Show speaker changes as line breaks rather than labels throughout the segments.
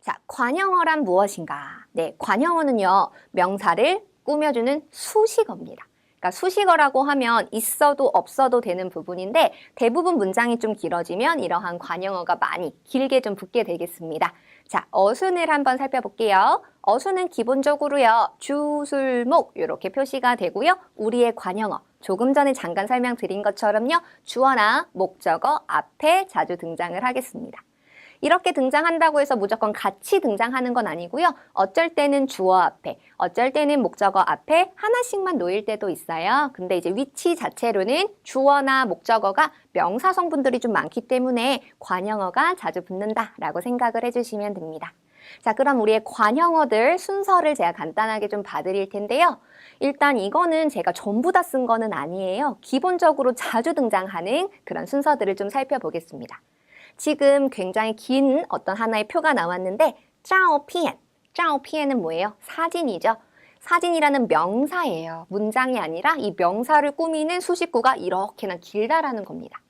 자, 관형어란 무엇인가? 네, 관형어는요, 명사를 꾸며주는 수식어입니다. 그러니까 수식어라고 하면 있어도 없어도 되는 부분인데 대부분 문장이 좀 길어지면 이러한 관형어가 많이 길게 좀 붙게 되겠습니다. 자, 어순을 한번 살펴볼게요. 어순은 기본적으로요, 주 술 목 이렇게 표시가 되고요. 우리의 관형어, 조금 전에 잠깐 설명드린 것처럼요, 주어나 목적어 앞에 자주 등장을 하겠습니다. 이렇게 등장한다고 해서 무조건 같이 등장하는 건 아니고요. 어쩔 때는 주어 앞에, 어쩔 때는 목적어 앞에 하나씩만 놓일 때도 있어요. 근데 이제 위치 자체로는 주어나 목적어가 명사 성분들이 좀 많기 때문에 관형어가 자주 붙는다라고 생각을 해주시면 됩니다. 자, 그럼 우리의 관형어들 순서를 제가 간단하게 좀 봐드릴 텐데요. 일단 이거는 제가 전부 다 쓴 거는 아니에요. 기본적으로 자주 등장하는 그런 순서들을 좀 살펴보겠습니다. 지금 굉장히 긴 어떤 하나의 표가 나왔는데 짜오피엔, 짜오피엔은 뭐예요? 사진이죠. 사진이라는 명사예요. 문장이 아니라 이 명사를 꾸미는 수식구가 이렇게나 길다라는 겁니다.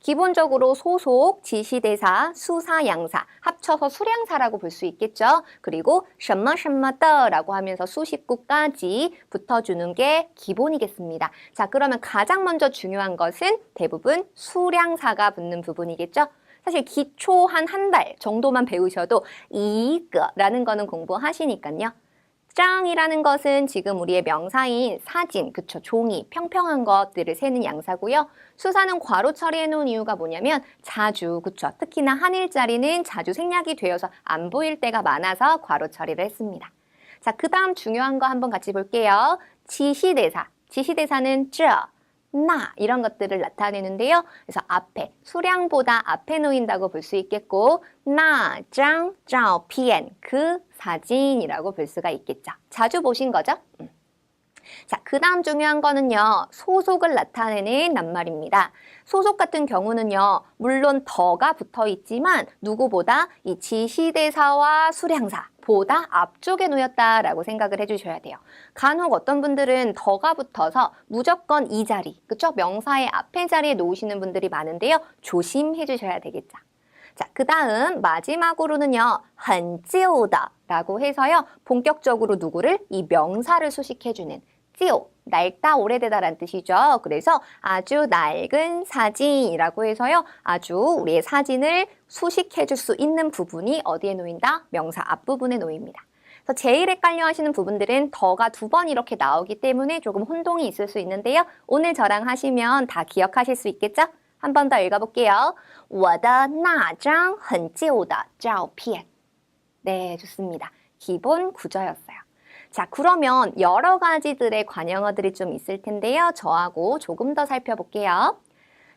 기본적으로 소속, 지시대사, 수사, 양사 합쳐서 수량사라고 볼 수 있겠죠. 그리고 什么什么的라고 하면서 수식구까지 붙어주는 게 기본이겠습니다. 자, 그러면 가장 먼저 중요한 것은 대부분 수량사가 붙는 부분이겠죠. 사실 기초 한 한 달 정도만 배우셔도 이거라는 거는 공부하시니까요. 짱이라는 것은 지금 우리의 명사인 사진, 그쵸, 종이, 평평한 것들을 세는 양사고요. 수사는 괄호 처리해 놓은 이유가 뭐냐면 자주, 그쵸, 특히나 한일자리는 자주 생략이 되어서 안 보일 때가 많아서 괄호 처리를 했습니다. 자, 그 다음 중요한 거 한번 같이 볼게요. 지시대사. 지시대사는 쯔, 나 이런 것들을 나타내는데요. 그래서 앞에 수량보다 앞에 놓인다고 볼 수 있겠고 나, 장, 짜오, 피엔 그 사진이라고 볼 수가 있겠죠. 자주 보신 거죠? 음. 자, 그 다음 중요한 거는요. 소속을 나타내는 낱말입니다. 소속 같은 경우는요. 물론 더가 붙어 있지만 누구보다 이 지시대사와 수량사 보다 앞쪽에 놓였다라고 생각을 해주셔야 돼요. 간혹 어떤 분들은 더가 붙어서 무조건 이 자리, 그쵸? 명사의 앞에 자리에 놓으시는 분들이 많은데요. 조심해 주셔야 되겠죠. 자, 그 다음 마지막으로는요. 한찌오다 라고 해서요. 본격적으로 누구를 이 명사를 수식해주는 찌오 낡다 오래되다란 뜻이죠. 그래서 아주 낡은 사진이라고 해서요. 아주 우리의 사진을 수식해 줄 수 있는 부분이 어디에 놓인다? 명사 앞부분에 놓입니다. 그래서 제일 헷갈려 하시는 부분들은 더가 두 번 이렇게 나오기 때문에 조금 혼동이 있을 수 있는데요. 오늘 저랑 하시면 다 기억하실 수 있겠죠? 한 번 더 읽어볼게요. 我的那张很旧的照片. 네, 좋습니다. 기본 구조였어요. 자, 그러면 여러 가지들의 관형어들이 좀 있을 텐데요. 저하고 조금 더 살펴볼게요.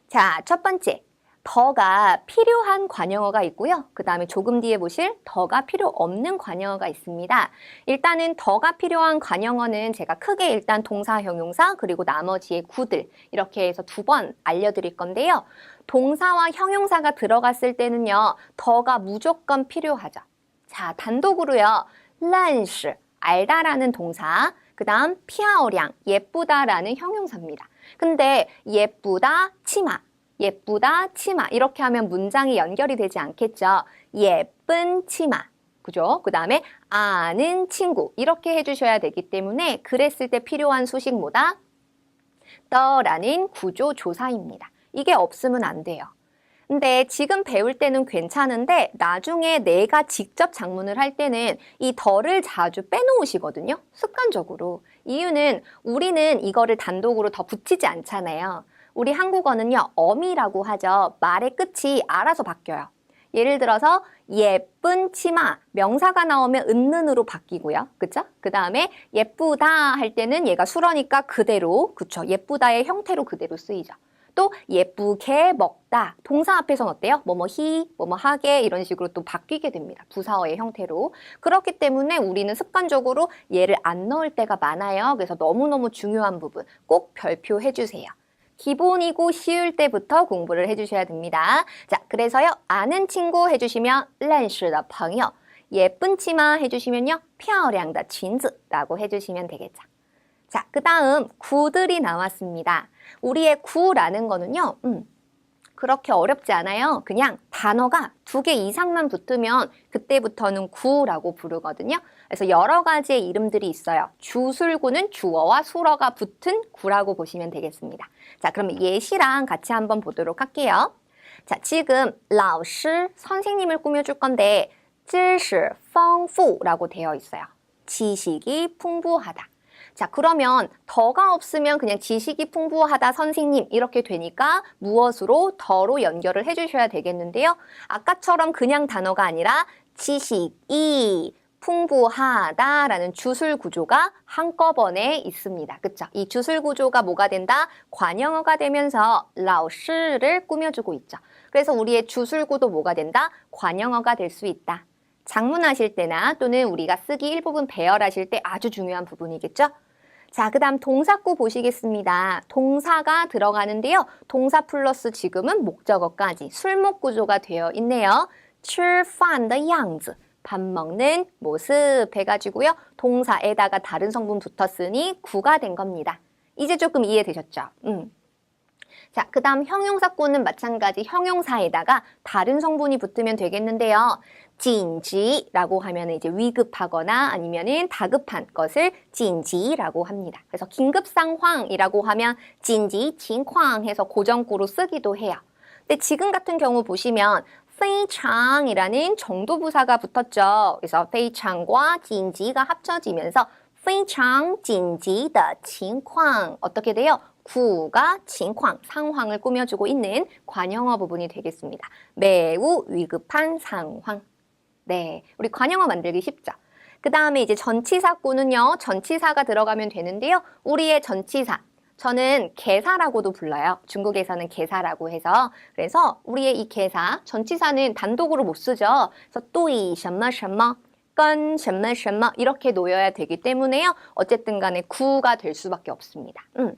자, 첫 번째. 더가 필요한 관형어가 있고요. 그 다음에 조금 뒤에 보실 더가 필요 없는 관형어가 있습니다. 일단은 더가 필요한 관형어는 제가 크게 일단 동사, 형용사, 그리고 나머지의 구들 이렇게 해서 두 번 알려드릴 건데요. 동사와 형용사가 들어갔을 때는요. 더가 무조건 필요하죠. 자, 단독으로요. 认识 알다라는 동사, 그 다음 피아오량, 예쁘다라는 형용사입니다. 근데 예쁘다, 치마, 예쁘다, 치마 이렇게 하면 문장이 연결이 되지 않겠죠. 예쁜 치마. 그죠? 그 다음에 아는 친구 이렇게 해주셔야 되기 때문에 그랬을 때 필요한 수식 뭐다? 떠라는 구조 조사입니다. 이게 없으면 안 돼요. 근데 지금 배울 때는 괜찮은데 나중에 내가 직접 작문을 할 때는 이 덜을 자주 빼놓으시거든요. 습관적으로. 이유는 우리는 이거를 단독으로 더 붙이지 않잖아요. 우리 한국어는요, 어미라고 하죠. 말의 끝이 알아서 바뀌어요. 예를 들어서 예쁜 치마 명사가 나오면 은는으로 바뀌고요. 그쵸? 그 다음에 예쁘다 할 때는 얘가 수러니까 그대로 그쵸? 예쁘다의 형태로 그대로 쓰이죠. 또 예쁘게 먹다 동사 앞에서는 어때요? 뭐뭐히, 뭐뭐하게 이런 식으로 또 바뀌게 됩니다. 부사어의 형태로. 그렇기 때문에 우리는 습관적으로 얘를 안 넣을 때가 많아요. 그래서 너무너무 중요한 부분 꼭 별표해 주세요. 기본이고 쉬울 때부터 공부를 해주셔야 됩니다. 자, 그래서요. 아는 친구 해주시면 认识的朋友 예쁜 치마 해주시면요. 漂亮的裙子라고 해주시면 되겠죠. 자, 그 다음 구들이 나왔습니다. 우리의 구라는 거는요. 음, 그렇게 어렵지 않아요. 그냥 단어가 두 개 이상만 붙으면 그때부터는 구라고 부르거든요. 그래서 여러 가지의 이름들이 있어요. 주술구는 주어와 수어가 붙은 구라고 보시면 되겠습니다. 자, 그럼 예시랑 같이 한번 보도록 할게요. 자, 지금 老师 선생님을 꾸며줄 건데 知识丰富라고 되어 있어요. 지식이 풍부하다. 자, 그러면 더가 없으면 그냥 지식이 풍부하다 선생님 이렇게 되니까 무엇으로 더로 연결을 해주셔야 되겠는데요. 아까처럼 그냥 단어가 아니라 지식이 풍부하다라는 주술 구조가 한꺼번에 있습니다. 그쵸? 이 주술 구조가 뭐가 된다? 관형어가 되면서 老师를 꾸며주고 있죠. 그래서 우리의 주술 구도 뭐가 된다? 관형어가 될 수 있다. 장문하실 때나 또는 우리가 쓰기 일부분 배열하실 때 아주 중요한 부분이겠죠? 자, 그 다음 동사구 보시겠습니다. 동사가 들어가는데요. 동사 플러스 지금은 목적어까지 술목 구조가 되어 있네요. 吃饭的样子. 밥 먹는 모습 해가지고요. 동사에다가 다른 성분 붙었으니 구가 된 겁니다. 이제 조금 이해되셨죠? 음. 자, 그 다음 형용사구는 마찬가지 형용사에다가 다른 성분이 붙으면 되겠는데요. 진지라고 하면 이제 위급하거나 아니면은 다급한 것을 진지라고 합니다. 그래서 긴급 상황이라고 하면 진지, 진황 해서 고정구로 쓰기도 해요. 근데 지금 같은 경우 보시면 페이창이라는 정도 부사가 붙었죠. 그래서 페이창과 진지가 합쳐지면서 페이창 진지의 칭황 어떻게 돼요? 구가 칭황 상황을 꾸며주고 있는 관형어 부분이 되겠습니다. 매우 위급한 상황. 네, 우리 관형어 만들기 쉽죠. 그 다음에 이제 전치사구는요, 전치사가 들어가면 되는데요. 우리의 전치사. 저는 개사라고도 불러요. 중국에서는 개사라고 해서. 그래서 우리의 이 개사, 전치사는 단독으로 못 쓰죠. 그래서 또이, 什么什么, 건, 什么什么 이렇게 놓여야 되기 때문에요. 어쨌든 간에 구가 될 수밖에 없습니다. 음.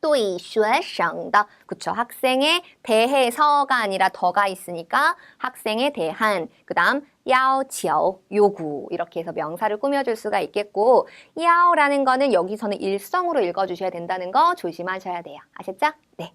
对学生的 그쵸 학생에 대해서가 아니라 더가 있으니까 학생에 대한 그다음 要求 요구 이렇게 해서 명사를 꾸며줄 수가 있겠고 要라는 거는 여기서는 일성으로 읽어주셔야 된다는 거 조심하셔야 돼요 아셨죠? 네.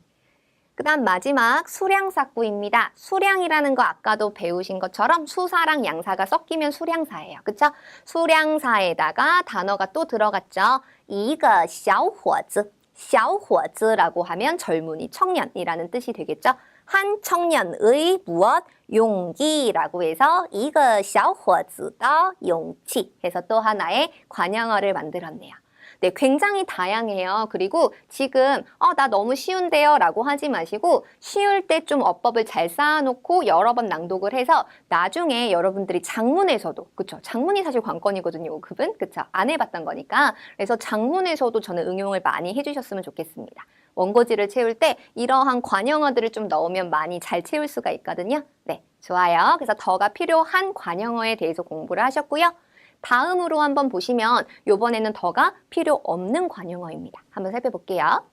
그다음 마지막 수량사구입니다. 수량이라는 거 아까도 배우신 것처럼 수사랑 양사가 섞이면 수량사예요. 그쵸? 수량사에다가 단어가 또 들어갔죠. 一个小伙子 샤오허즈라고 하면 젊은이, 청년이라는 뜻이 되겠죠. 한 청년의 무엇 용기라고 해서 이거 샤오허즈의 용치 해서 또 하나의 관형어를 만들었네요. 네, 굉장히 다양해요. 그리고 지금 어, 나 너무 쉬운데요 라고 하지 마시고 쉬울 때 좀 어법을 잘 쌓아놓고 여러 번 낭독을 해서 나중에 여러분들이 장문에서도 그쵸 장문이 사실 관건이거든요. 5급은 그쵸 안 해봤던 거니까 그래서 장문에서도 저는 응용을 많이 해주셨으면 좋겠습니다. 원고지를 채울 때 이러한 관형어들을 좀 넣으면 많이 잘 채울 수가 있거든요. 네, 좋아요. 그래서 더가 필요한 관형어에 대해서 공부를 하셨고요. 다음으로 한번 보시면 요번에는 더가 필요 없는 관용어입니다. 한번 살펴볼게요.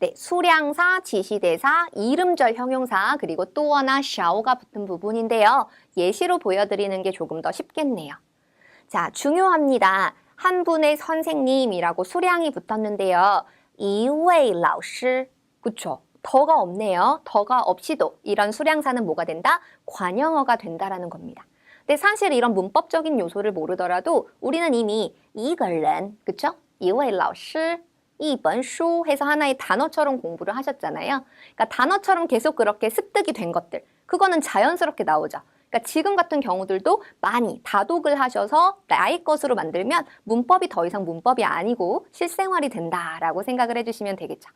네, 수량사, 지시대사, 이름절 형용사, 그리고 또어나 샤오가 붙은 부분인데요. 예시로 보여드리는 게 조금 더 쉽겠네요. 자, 중요합니다. 한 분의 선생님이라고 수량이 붙었는데요. 이웨이 라오시 그쵸? 더가 없네요. 더가 없이도 이런 수량사는 뭐가 된다? 관형어가 된다라는 겁니다. 근데 사실 이런 문법적인 요소를 모르더라도 우리는 이미 이걸렌 그쵸? 이웨이 라오시 이번수 해서 하나의 단어처럼 공부를 하셨잖아요. 그러니까 단어처럼 계속 그렇게 습득이 된 것들 그거는 자연스럽게 나오죠. 그러니까 지금 같은 경우들도 많이 다독을 하셔서 나의 것으로 만들면 문법이 더 이상 문법이 아니고 실생활이 된다라고 생각을 해주시면 되겠죠.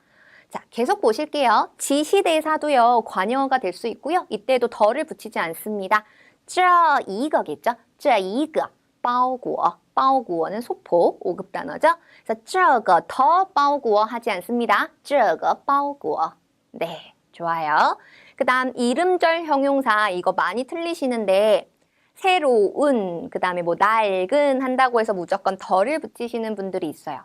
자, 계속 보실게요. 지시대사도요, 관여가 될 수 있고요. 이때도 덜을 붙이지 않습니다. 쯔 이거겠죠? 쯔 이거, 빠오구어, 빠오구어는 소포, 5급 단어죠. 그래서 쯔거 더 빠오구어 하지 않습니다. 쯔거 빠오구어. 네. 좋아요. 그 다음 이름절 형용사 이거 많이 틀리시는데 새로운 그 다음에 뭐 낡은 한다고 해서 무조건 덜을 붙이시는 분들이 있어요.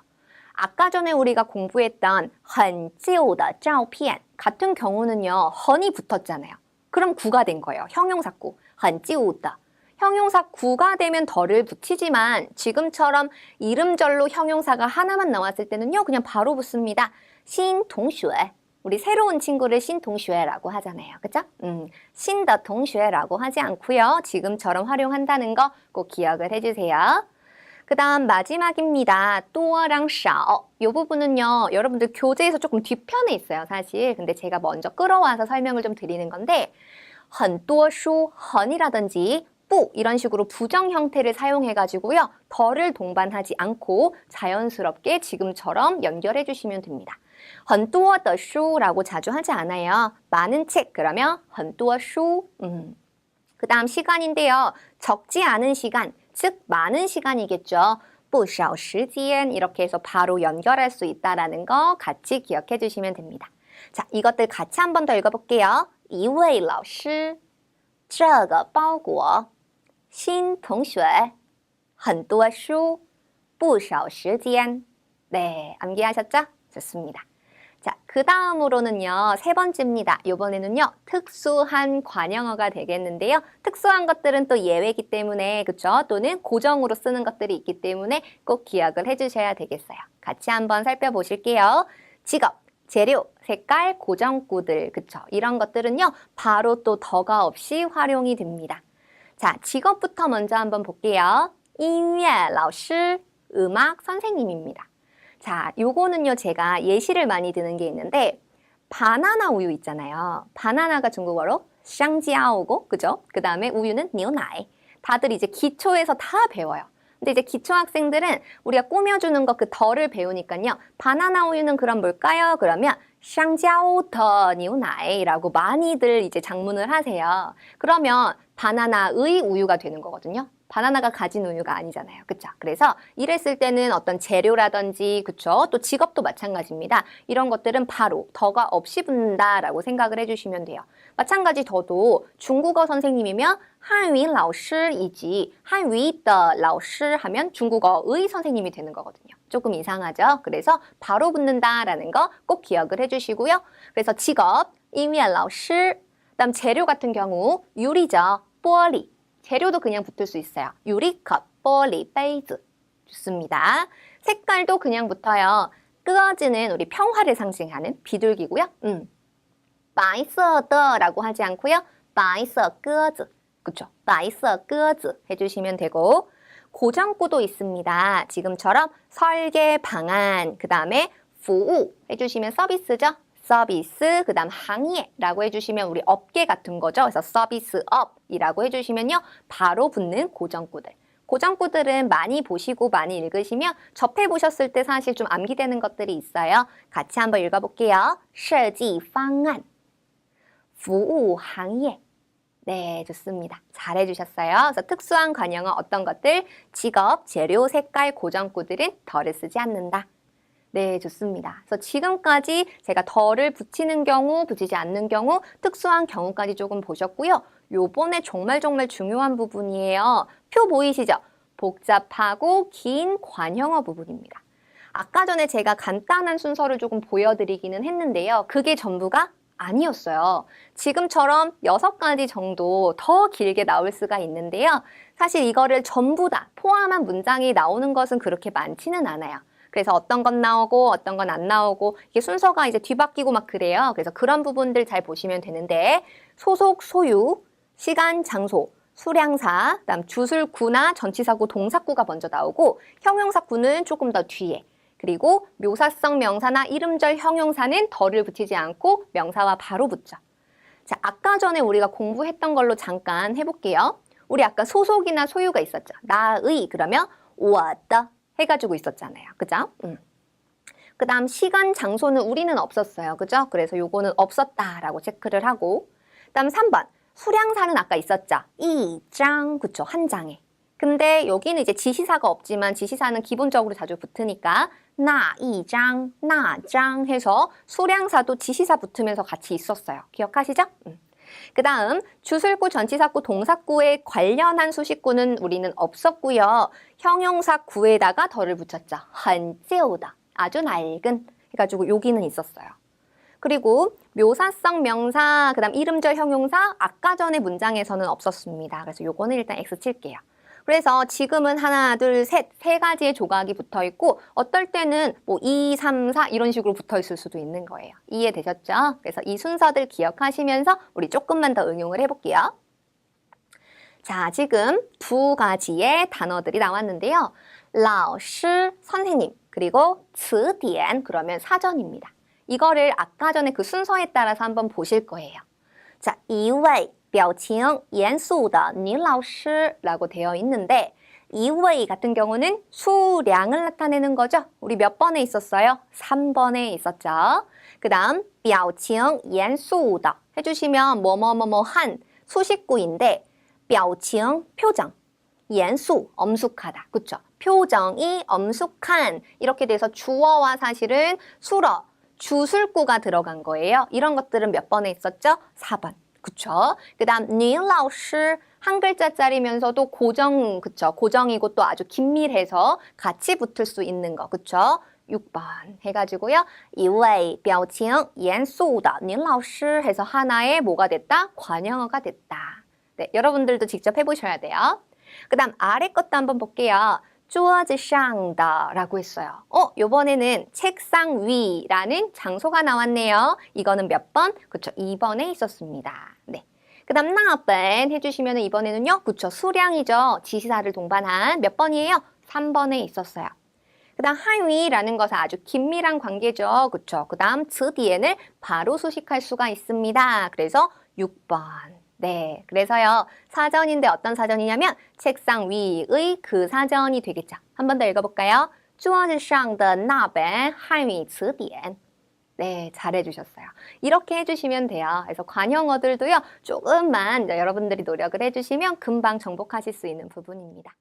아까 전에 우리가 공부했던 헌지오다 짜오피엔 같은 경우는요 헌이 붙었잖아요. 그럼 구가 된 거예요. 형용사 구 헌지오다 형용사 구가 되면 덜을 붙이지만 지금처럼 이름절로 형용사가 하나만 나왔을 때는요 그냥 바로 붙습니다. 신 동슈에 우리 새로운 친구를 신동슈에라고 하잖아요. 그죠? 음, 신더 동슈에라고 하지 않고요. 지금처럼 활용한다는 거 꼭 기억을 해주세요. 그 다음 마지막입니다. 또어랑 샤오. 이 부분은요, 여러분들 교재에서 조금 뒤편에 있어요, 사실. 근데 제가 먼저 끌어와서 설명을 좀 드리는 건데, 很多书, 很이라든지 不 이런 식으로 부정 형태를 사용해가지고요, 덜을 동반하지 않고 자연스럽게 지금처럼 연결해 주시면 됩니다. 很多的书라고 자주 하지 않아요. 많은 책, 그러면 很多书. 음. 그 다음 시간인데요. 적지 않은 시간, 즉 많은 시간이겠죠. 不少时间 이렇게 해서 바로 연결할 수 있다라는 거 같이 기억해 주시면 됩니다. 자, 이것들 같이 한 번 더 읽어볼게요. 一位老师,这个包裹,新同学,很多书,不少时间. 네, 암기하셨죠? 좋습니다. 자, 그 다음으로는요, 세 번째입니다. 이번에는요, 특수한 관형어가 되겠는데요. 특수한 것들은 또 예외이기 때문에, 그쵸? 또는 고정으로 쓰는 것들이 있기 때문에 꼭 기억을 해주셔야 되겠어요. 같이 한번 살펴보실게요. 직업, 재료, 색깔, 고정구들, 그쵸? 이런 것들은요, 바로 또 더가 없이 활용이 됩니다. 자, 직업부터 먼저 한번 볼게요. 音乐老师, 음악 선생님입니다. 자, 요거는요, 제가 예시를 많이 드는 게 있는데, 바나나 우유 있잖아요. 바나나가 중국어로 샹지아오고, 그죠? 그 다음에 우유는 니오나이. 다들 이제 기초에서 다 배워요. 근데 이제 기초 학생들은 우리가 꾸며주는 거그 덜을 배우니까요. 바나나 우유는 그럼 뭘까요? 그러면 샹지아오더 니오나이라고 많이들 이제 장문을 하세요. 그러면 바나나의 우유가 되는 거거든요. 바나나가 가진 우유가 아니잖아요. 그쵸? 그래서 일했을 때는 어떤 재료라든지, 그쵸? 또 직업도 마찬가지입니다. 이런 것들은 바로 더가 없이 붙는다라고 생각을 해주시면 돼요. 마찬가지 더도 중국어 선생님이면 한위 라오시이지 한위더 라오시 하면 중국어의 선생님이 되는 거거든요. 조금 이상하죠? 그래서 바로 붙는다라는 거 꼭 기억을 해주시고요. 그래서 직업, 이미안 라오시, 그다음 재료 같은 경우 유리죠. 뽀리 재료도 그냥 붙을 수 있어요. 유리컵, 玻리, 베이즈. 좋습니다. 색깔도 그냥 붙어요. 끄어지는 우리 평화를 상징하는 비둘기고요. 음. 바이서더라고 하지 않고요. 바이서 끄어즈. 그쵸? 바이서 끄어즈 해주시면 되고 고정구도 있습니다. 지금처럼 설계 방안, 그 다음에 보우 해주시면 서비스죠. 서비스, 그 다음 항해라고 해주시면 우리 업계 같은 거죠. 그래서 서비스업이라고 해주시면요. 바로 붙는 고정구들. 고정구들은 많이 보시고 많이 읽으시면 접해보셨을 때 사실 좀 암기되는 것들이 있어요. 같이 한번 읽어볼게요. 设计方案, 服务行业. 네, 좋습니다. 잘해주셨어요. 그래서 특수한 관형어 어떤 것들, 직업, 재료, 색깔, 고정구들은 덜을 쓰지 않는다. 네, 좋습니다. 그래서 지금까지 제가 덜을 붙이는 경우, 붙이지 않는 경우, 특수한 경우까지 조금 보셨고요. 요번에 정말 정말 중요한 부분이에요. 표 보이시죠? 복잡하고 긴 관형어 부분입니다. 아까 전에 제가 간단한 순서를 조금 보여드리기는 했는데요. 그게 전부가 아니었어요. 지금처럼 여섯 가지 정도 더 길게 나올 수가 있는데요. 사실 이거를 전부 다 포함한 문장이 나오는 것은 그렇게 많지는 않아요. 그래서 어떤 건 나오고 어떤 건 안 나오고 이게 순서가 이제 뒤바뀌고 막 그래요. 그래서 그런 부분들 잘 보시면 되는데 소속, 소유, 시간, 장소, 수량사, 그다음 주술구나 전치사구, 동사구가 먼저 나오고 형용사구는 조금 더 뒤에 그리고 묘사성 명사나 이름절 형용사는 덜을 붙이지 않고 명사와 바로 붙죠. 자, 아까 전에 우리가 공부했던 걸로 잠깐 해볼게요. 우리 아까 소속이나 소유가 있었죠. 나의 그러면 我的 해가지고 있었잖아요. 그죠? 음. 그 다음 시간, 장소는 우리는 없었어요. 그죠? 그래서 요거는 없었다라고 체크를 하고 그 다음 3번 수량사는 아까 있었죠. 이 장, 그쵸? 한 장에. 근데 여기는 이제 지시사가 없지만 지시사는 기본적으로 자주 붙으니까 나, 이 장, 나, 장 해서 수량사도 지시사 붙으면서 같이 있었어요. 기억하시죠? 음. 그 다음 주술구, 전치사구, 동사구에 관련한 수식구는 우리는 없었고요. 형용사 구에다가 덜을 붙였죠. 한찌우다 아주 낡은 해가지고 여기는 있었어요. 그리고 묘사성 명사, 그 다음 이름절 형용사 아까 전에 문장에서는 없었습니다. 그래서 요거는 일단 X 칠게요. 그래서 지금은 하나, 둘, 셋, 세 가지의 조각이 붙어 있고 어떨 때는 뭐 2, 3, 4 이런 식으로 붙어 있을 수도 있는 거예요. 이해되셨죠? 그래서 이 순서들 기억하시면서 우리 조금만 더 응용을 해볼게요. 자, 지금 두 가지의 단어들이 나왔는데요. 老师, 선생님, 그리고 词典, 그러면 사전입니다. 이거를 아까 전에 그 순서에 따라서 한번 보실 거예요. 자, 一位 表情严肃的女老师라고 되어 있는데 2웨이 같은 경우는 수량을 나타내는 거죠. 우리 몇 번에 있었어요? 3번에 있었죠. 그 다음 表情严肃的 해주시면 뭐뭐뭐뭐 한 수식구인데 表情 표정 严肃 엄숙하다. 그쵸? 표정이 엄숙한 이렇게 돼서 주어와 사실은 수러 주술구가 들어간 거예요. 이런 것들은 몇 번에 있었죠? 4번. 그쵸? 그 다음 니라우스 한 글자짜리면서도 고정 그쵸? 고정이고 또 아주 긴밀해서 같이 붙을 수 있는 거 그쵸? 6번 해가지고요. 이웨이 뼈칭 옌소다, 니라우스 해서 하나의 뭐가 됐다? 관형어가 됐다. 네, 여러분들도 직접 해보셔야 돼요. 그 다음 아래 것도 한번 볼게요. 쪼아지샹다라고 했어요. 어, 요번에는 책상 위라는 장소가 나왔네요. 이거는 몇 번? 그쵸, 2번에 있었습니다. 네. 그 다음 나번 해주시면 이번에는요. 그쵸, 수량이죠. 지시사를 동반한 몇 번이에요? 3번에 있었어요.그 다음 하위라는 것은 아주 긴밀한 관계죠.그쵸.그 다음즈뒤에는바로 수식할 수가 있습니다.그래서 6번. 네, 그래서요. 사전인데 어떤 사전이냐면 책상 위의 그 사전이 되겠죠. 한 번 더 읽어볼까요? 桌子上的那本汉语词典. 네, 잘해주셨어요. 이렇게 해주시면 돼요. 그래서 관형어들도요, 조금만 여러분들이 노력을 해주시면 금방 정복하실 수 있는 부분입니다.